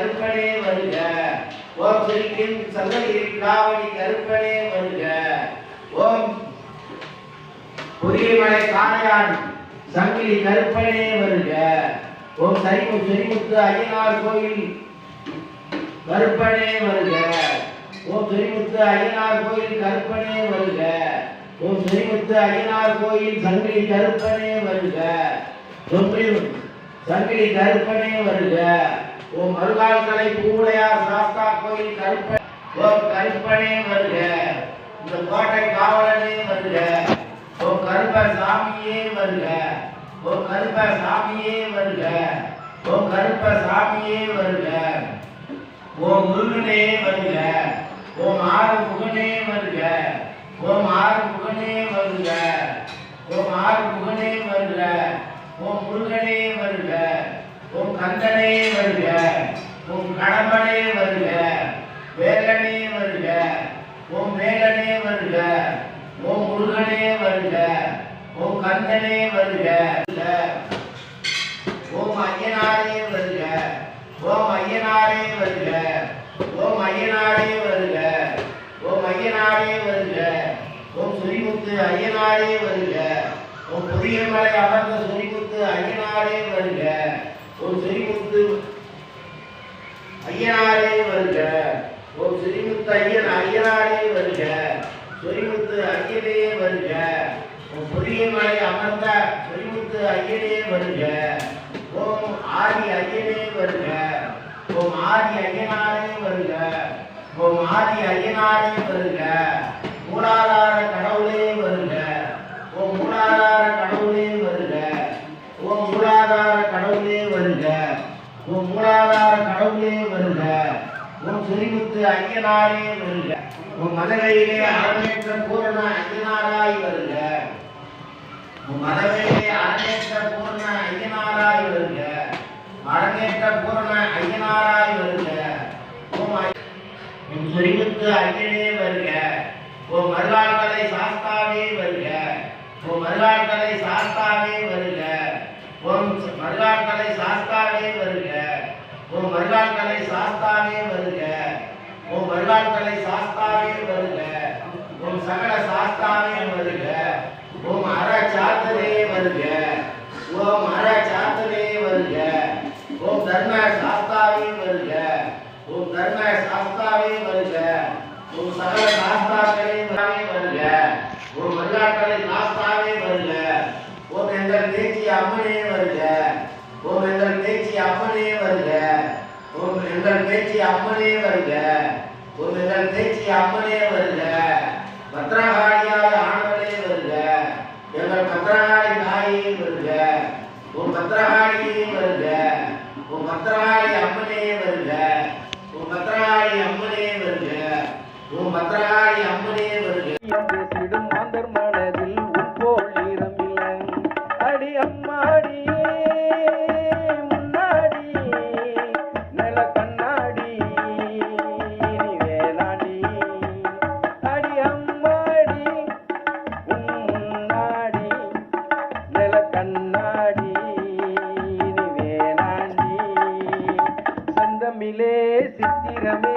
கருப்பனே வருக. கோயில் சங்ககிரி காவடி கருப்பனே வருக. ஓம் புரியமலை காணையான் சங்கிலி கருப்பனே வருக. ஓம் சரிமு செரிமுத்து ஐயனார் கோயில் கருப்பனே வருக. ஓம் செரிமுத்து ஐயனார் கோயில் கருப்பனே வருக. ஓம் செரிமுத்து ஐயனார் கோயில் சங்கிலி கருப்பனே வருக. தொம்பில் சங்கிலி கருப்பனே வருக. ஓ மருகால்களை பூவுடையார் சாஸ்தா கோயில் கருப்ப ஓ கருப்பனே வருக. இந்த கோட்டை காவலனே வருக. ஓ கருப்ப சாமியே வருக. ஓ கருப்ப சாமியே வருக. ஓ கருப்ப சாமியே வருக. ஓ முருகனே வருக. ஓ மாறு முகனே வருக. ஓ மாறு முகனே வருக. ஓ மாறு முகனே வருக. ஓ முருகனே வருக. ஓ கந்தனே வருக. உன் கடம்பனே வருக வேலனே வருக உன் வேலனே வருக உன் முருகனே வருக உன் கந்தனே வருக ஓம் ஐயனாரே வருக ஓம் ஐயனாரே வருக ஓம் ஐயனாரே வருக ஓம் ஐயனாரே வருக ஓம் சுரிமுத்து ஐயனாரே வருக ஓம் புதியமலை அமர்ந்த சுரிமுத்து ஐயனாரே வருக ஓம் சுரிமுத்து ஐயனாரே வருக. ஓம் ஸ்ரீமுத்து ஐயன் ஐயனாரே வருக. ஸ்ரீமுத்து ஐயனே வருக. ஓம் புதியமலை அமர்ந்த ஸ்ரீமுத்து ஐயனே வருக. ஓம் ஆதி ஐயனே வருக. ஓம் ஆதி ஐயனாரே வருக. ஓம் ஆதி ஐயனாரே வருக. மூலாதார கடவுளே வருக. ஓம் மூலாதார கடவுளே வருக. ஓம் மூலாதார கடவுளே வருக. உன் மூலாதார கடவுளே வருக. உன் சுரிமுத்து ஐயனாரே வருக. உன் மதுரையிலே அரங்கேற்ற பூரண ஐயனாராய் வருக. உன் மதுரையிலே அரங்கேற்ற பூரண ஐயனாராய் வருக. அரங்கேற்ற பூரண ஐயனாராய் வருக. உன் சுரிமுத்து ஐயனே வருக. உன் மருளாள்களை சாஸ்தாவே வருக. உன் மருளாள்களை சாஸ்தாவே வருக ஓம் மருளாள்களை சாஸ்தாவே வருக ஓம் மருளாள்களை சாஸ்தாவே வருக ஓம் மருளாள்களை சாஸ்தாவே வருக ஓம் சகல சாஸ்தாவே வருக ஓம் அற சாத்தனே வருக ஓம் அற சாத்தனே வருக ஓம் தர்ம சாஸ்தாவே வருக ஓம் தர்ம சாஸ்தாவே வருக ஓம் சகல சாஸ்தாக்களே வருக ஓம் மல்லாக்களை சாஸ்தாவே வருக ஓம் எங்கள் தேச்சி அம்மனே வருக ஓம் எங்கள் தேச்சி அம்மனே வருக ஓம் எங்கள் தேச்சி அம்மனே வருக ஓம் எங்கள் தேச்சி அம்மனே வருக பத்ரகாளியாய் ஆனவளே வருக எங்கள் பத்ரகாளி தாயே வருக உன் பத்ரகாளியே வருக உன் பத்ரகாளி அம்மனே வருக உன் பத்ரகாளி அம்மனே வருக ஓம் பத்ரகாளி அம்மனே வருக. பேசிடும் மாந்தர் மனதில் உட்போல் ஈரமில்லை அடி அம்மாடியே முன்னாடி நில கண்ணாடி நீ வேளாடி அடி அம்மாடி உன் முன்னாடி நில கண்ணாடி நீ வேளாண்டி. சந்தமிலே சித்திரமே